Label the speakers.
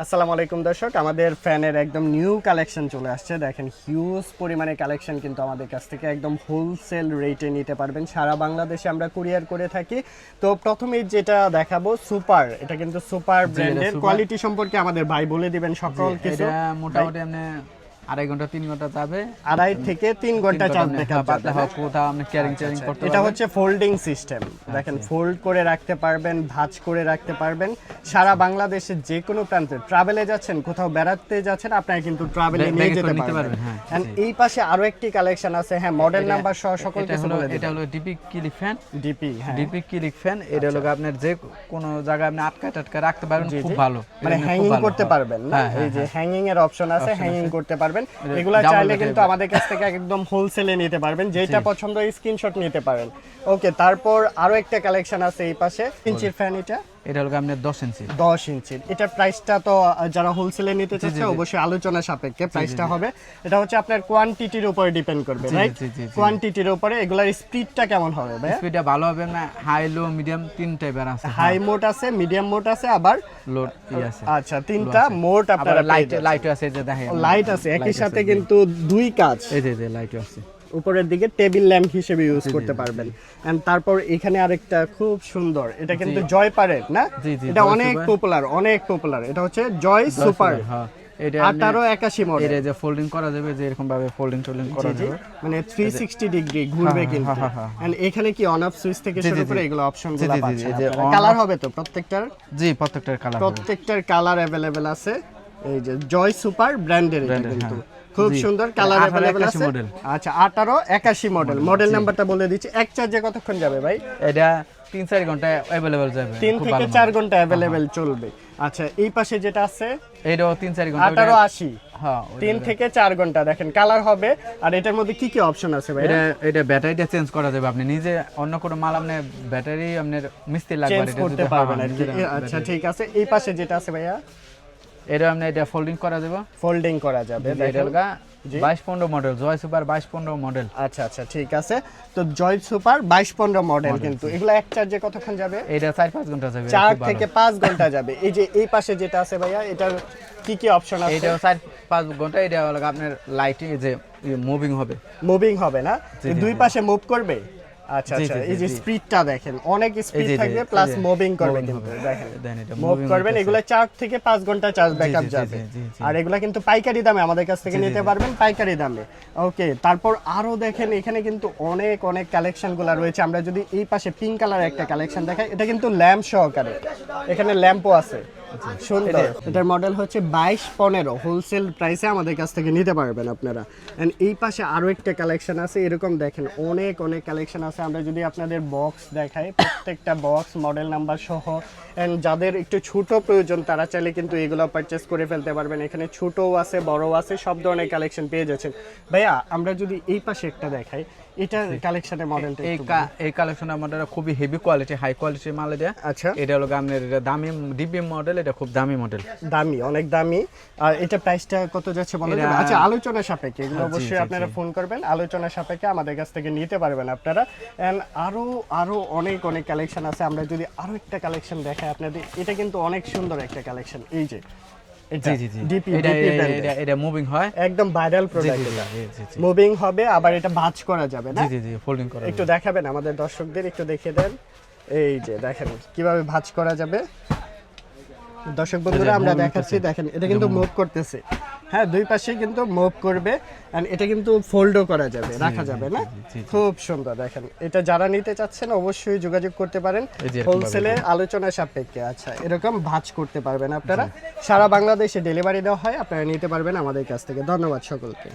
Speaker 1: আসসালামু আলাইকুম দর্শক আমাদের ফ্যানের একদম নিউ কালেকশন চলে আসছে। দেখেন হিউজ পরিমাণে কালেকশন কিন্তু আমাদের কাছ থেকে একদম হোলসেল রেটে নিতে পারবেন। সারা বাংলাদেশে আমরা কুরিয়ার করে থাকি। তো প্রথমে যেটা দেখাবো সুপার এটা কিন্তু সুপার ব্র্যান্ডের কোয়ালিটি সম্পর্কে আমাদের ভাই বলে দিবেন সকল কিছু।
Speaker 2: এটা মোটামুটি আড়াই ঘণ্টা তিন ঘণ্টা যাবে।
Speaker 1: আড়াই থেকে তিন ঘণ্টা চার্জ দেখা
Speaker 2: পাতলা কোথাও আপনি ক্যারিং চ্যারিং করতে
Speaker 1: এটা হচ্ছে ফোল্ডিং সিস্টেম দেখেন ফোল্ড করে রাখতে পারবেন ভাঁজ করে রাখতে পারবেন। সারা বাংলাদেশের যে কোনো প্রান্তে ট্রাভেলে যাচ্ছেন কোথাও বেড়াতে যাচ্ছেন আপনারা কিন্তু ট্রাভেলে নিয়ে যেতে পারবেন।
Speaker 2: হ্যাঁ,
Speaker 1: এই পাশে আরও একটি কালেকশন আছে। হ্যাঁ মডেল নাম্বার সহ সকল কিছু বলে
Speaker 2: এটা হলো ডিপি কিলিক ফ্যান
Speaker 1: ডিপি হ্যাঁ।
Speaker 2: ডিপি কিলিক ফ্যান এটা হলো আপনার যে কোনো জায়গায় আপনি আটকা টাটকা রাখতে পারবেন খুব ভালো।
Speaker 1: মানে হ্যাঙ্গিং করতে
Speaker 2: হ্যাঁ।
Speaker 1: পারবেন না?
Speaker 2: হ্যাঁ,
Speaker 1: এই যে হ্যাঙ্গিং এর অপশন আছে হ্যাঙ্গিং করতে পারবেন।
Speaker 2: এটা
Speaker 1: এগুলো চাইলে কিন্তু আমাদের কাছ থেকে একদম হোলসেলে নিতে পারবেন। যেটা পছন্দ স্ক্রিনশট নিতে পারেন। ওকে তারপর আরও একটা কালেকশন আছে এই পাশে। ইঞ্চির ফ্যান এটা।
Speaker 2: এটা হলো আপনার দশ ইঞ্চি
Speaker 1: দশ ইঞ্চির। এটা প্রাইসটা তো যারা হোলসেলে নিতে চাচ্ছে অবশ্যই আলোচনা সাপেক্ষে প্রাইসটা হবে। এটা হচ্ছে আপনার কোয়ান্টিটির উপরে ডিপেন্ড করবে রাইট। কোয়ান্টিটির উপরে এগুলার স্পিডটা কেমন হবে ভাই
Speaker 2: স্পিডটা ভালো হবে না হাই লো মিডিয়াম তিন টাইপের আছে।
Speaker 1: হাই মোড আছে মিডিয়াম মোড আছে আবার
Speaker 2: লোড আছে।
Speaker 1: আচ্ছা তিনটা মোড
Speaker 2: আবার
Speaker 1: আপনারা
Speaker 2: লাইট লাইট আছে যে দেখেন।
Speaker 1: লাইট আছে একই সাথে কিন্তু দুই কাজ।
Speaker 2: এই যে লাইট আছে।
Speaker 1: উপরের দিকে টেবিল ল্যাম্প হিসেবে ইউজ করতে পারবেন। এন্ড তারপর এখানে আরেকটা খুব সুন্দর এটা কিন্তু জয় পারের না? এটা অনেক পপুলার অনেক পপুলার এটা হচ্ছে জয় সুপার।
Speaker 2: এটা আপনি-
Speaker 1: আঠারো একাশি মডেল
Speaker 2: এটা যে ফোল্ডিং করা যাবে যে এরকম ভাবে ফোল্ডিং টোল্ডিং করা
Speaker 1: জি, জি।
Speaker 2: যাবে।
Speaker 1: মানে থ্রি সিক্সটি ডিগ্রি ঘুরবে
Speaker 2: হ্যাঁ,
Speaker 1: কিন্তু।
Speaker 2: হ্যাঁ, হ্যাঁ,
Speaker 1: এন্ড এখানে কি অন অফ সুইচ থেকে শুরু করে এগুলো
Speaker 2: অপশনগুলো
Speaker 1: পাচ্ছেন। কালার হবে তো প্রত্যেকটার?
Speaker 2: জি প্রত্যেকটার কালার
Speaker 1: প্রত্যেকটার কালার অ্যাভেলেবেল আছে। এই যে জয় সুপার ব্র্যান্ডের এটা কিন্তু। খুব সুন্দর কালার
Speaker 2: একাশি
Speaker 1: আছে। আচ্ছা আঠারো একাশি মডেল মডেল নাম্বারটা বলে দিচ্ছি। এক চার্জে কতক্ষণ যাবে ভাই?
Speaker 2: এটা তিন চার ঘণ্টা অ্যাভেলেবেল যাবে।
Speaker 1: তিন
Speaker 2: খুব
Speaker 1: থেকে
Speaker 2: ভালো
Speaker 1: চার ঘণ্টা অ্যাভেলেবেল চলবে। আচ্ছা এই পাশে যেটা আছে?
Speaker 2: এটাও তিন চার ঘণ্টা
Speaker 1: আঠারো
Speaker 2: ওটা-
Speaker 1: আশি।
Speaker 2: হ্যাঁ ওটা-
Speaker 1: তিন থেকে চার ঘণ্টা দেখেন কালার হবে। আর এটার মধ্যে কি কি অপশন আছে ভাই
Speaker 2: এটা এটা ব্যাটারিটা চেঞ্জ করা যাবে আপনি। নিজে অন্য কোনো মাল আপনি ব্যাটারি আপনার মিস্ত্রি লাগবে এটা
Speaker 1: করতে পারবেন
Speaker 2: হ্যাঁ,
Speaker 1: এ- আচ্ছা ঠিক আছে। এই পাশে যেটা আছে ভাইয়া?
Speaker 2: এটা আপনি এটা ফোল্ডিং করা যাবে।
Speaker 1: ফোল্ডিং করা যাবে
Speaker 2: এটা বাইশ পনেরো মডেল জয় সুপার বাইশ পনেরো মডেল
Speaker 1: আচ্ছা আচ্ছা ঠিক আছে। তো জয় সুপার বাইশ পনেরো মডেল কিন্তু। এগুলো এক চার্জে কতক্ষণ যাবে?
Speaker 2: এটা চার পাঁচ ঘণ্টা যাবে
Speaker 1: চার থেকে পাঁচ ঘণ্টা যাবে। এই যে এই পাশে যেটা আছে ভাইয়া এটার কি কি অপশন আছে?
Speaker 2: এটাও চার পাঁচ ঘণ্টা এটা হলো আপনার লাইটিং যে মুভিং হবে।
Speaker 1: মুভিং হবে না? দুই পাশে মুভ করবে? আচ্ছা আচ্ছা এই যে স্পিডটা দেখেন অনেক স্পিড থাকবে প্লাস মুভিং করবে কিন্তু দেখেন। মুভ করবেন। এগুলো চার থেকে পাঁচ ঘণ্টা চার্জ ব্যাকআপ যাবে। আর এগুলা কিন্তু পাইকারি দামে আমাদের কাছ থেকে নিতে পারবেন পাইকারি দামে। ওকে তারপর আরও দেখেন এখানে কিন্তু অনেক অনেক কালেকশনগুলা রয়েছে। আমরা যদি এই পাশে পিঙ্ক কালার একটা কালেকশন দেখাই এটা কিন্তু ল্যাম্প সহকারে। এখানে ল্যাম্পও আছে। সুন্দর এটার মডেল হচ্ছে বাইশ পনেরো। হোলসেল প্রাইসে আমাদের কাছ থেকে নিতে পারবেন আপনারা। এন্ড এই পাশে আরও একটা কালেকশন আছে এরকম দেখেন অনেক অনেক কালেকশন আছে। আমরা যদি আপনাদের বক্স দেখাই প্রত্যেকটা বক্স মডেল নাম্বার সহ এন্ড যাদের একটু ছোট প্রয়োজন তারা চাইলে কিন্তু এগুলো পারচেস করে ফেলতে পারবেন। এখানে ছোটও আছে বড়ও আছে সব ধরনের কালেকশন পেয়ে যাচ্ছেন। ভাইয়া আমরা যদি এই পাশে একটা দেখাই এটা কালেকশনের মডেলটা
Speaker 2: এই এই কালেকশনের মডেল খুবই হেভি কোয়ালিটি হাই কোয়ালিটির মাল এটা।
Speaker 1: আচ্ছা।
Speaker 2: এটা হলো এটা দামি ডিবি মডেল এটা খুব দামি মডেল
Speaker 1: দামি অনেক দামি। আর এটা প্রাইসটা কত যাচ্ছে বলা
Speaker 2: এটা-
Speaker 1: যাবে? আচ্ছা আলোচনা সাপেক্ষে এগুলো
Speaker 2: হ্যাঁ,
Speaker 1: অবশ্যই আপনারা ফোন করবেন। আলোচনা সাপেক্ষে আমাদের কাছ থেকে নিতে পারবেন আপনারা। এন্ড আরও আরও অনেক অনেক কালেকশন আছে। আমরা যদি আরও একটা কালেকশন দেখাই আপনাদের এটা কিন্তু অনেক সুন্দর একটা কালেকশন এই যে
Speaker 2: জি জি জি।
Speaker 1: ডিপি
Speaker 2: এটা এটা- এটা এটা মুভিং হয়।
Speaker 1: একদম ভাইরাল প্রোডাক্ট হবে আবার এটা ভাঁজ করা যাবে না?
Speaker 2: জি জি জি ফোল্ডিং করা
Speaker 1: একটু দেখাবেন আমাদের দর্শকদের একটু দেখিয়ে দেন। এই যে দেখেন কীভাবে ভাঁজ করা যাবে। দর্শক বন্ধুরা আমরা দেখাচ্ছি দেখেন এটা কিন্তু মুভ করতেছে। হ্যাঁ দুই পাশে কিন্তু মুভ করবে এটা কিন্তু ফোল্ডও করা যাবে রাখা যাবে না। খুব সুন্দর দেখেন। এটা যারা নিতে চাচ্ছেন অবশ্যই যোগাযোগ করতে পারেন। হোলসেলে আলোচনা সাপেক্ষে আচ্ছা এরকম ভাজ করতে পারবেন আপনারা। সারা বাংলাদেশে ডেলিভারি দেওয়া হয় আপনারা নিতে পারবেন আমাদের কাছ থেকে। ধন্যবাদ সকলকে।